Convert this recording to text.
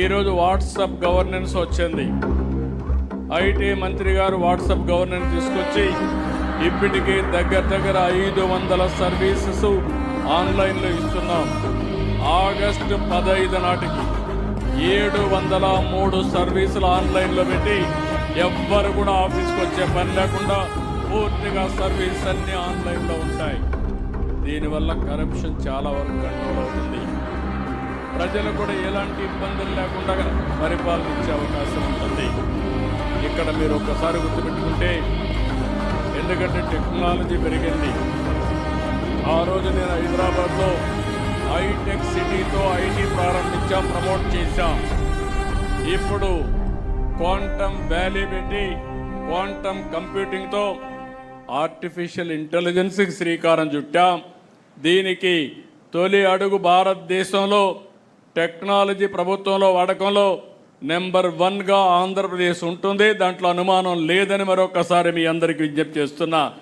ఈరోజు WhatsApp governance వచ్చింది. IT మంత్రి గారు వాట్సాప్ గవర్నెన్స్ తీసుకొచ్చి ఇప్పటికీ దగ్గర దగ్గర ఐదు వందల సర్వీసెస్ ఆన్లైన్లో ఇస్తున్నాం. ఆగస్టు పదహైదు నాటికి ఏడు వందల మూడు సర్వీసులు ఆన్లైన్లో పెట్టి ఎవ్వరు కూడా ఆఫీస్కి వచ్చే పని లేకుండా పూర్తిగా సర్వీస్ అన్నీ ఆన్లైన్లో ఉంటాయి. దీనివల్ల కరప్షన్ చాలా వరకు కంట్రోల్ అవుతుంది. ప్రజలు కూడా ఎలాంటి ఇబ్బందులు లేకుండా పరిపాలనించే అవకాశం ఉంటుంది. ఇక్కడ మీరు ఒక్కసారి గుర్తుపెట్టుకుంటే ఎందుకంటే టెక్నాలజీ పెరిగింది. ఆ రోజు నేను హైదరాబాద్లో హైటెక్ సిటీతో ఐటీ ప్రారంభించాం ప్రమోట్ చేశాం. ఇప్పుడు క్వాంటమ్ వ్యాలీ పెట్టి క్వాంటమ్ కంప్యూటింగ్తో ఆర్టిఫిషియల్ ఇంటెలిజెన్స్కి శ్రీకారం చుట్టాం. దీనికి తొలి అడుగు భారతదేశంలో టెక్నాలజీ ప్రభుత్వంలో వాడకంలో నెంబర్ వన్గా ఆంధ్రప్రదేశ్ ఉంటుంది. దాంట్లో అనుమానం లేదని మరొకసారి మీ అందరికీ విజ్ఞప్తి చేస్తున్నా.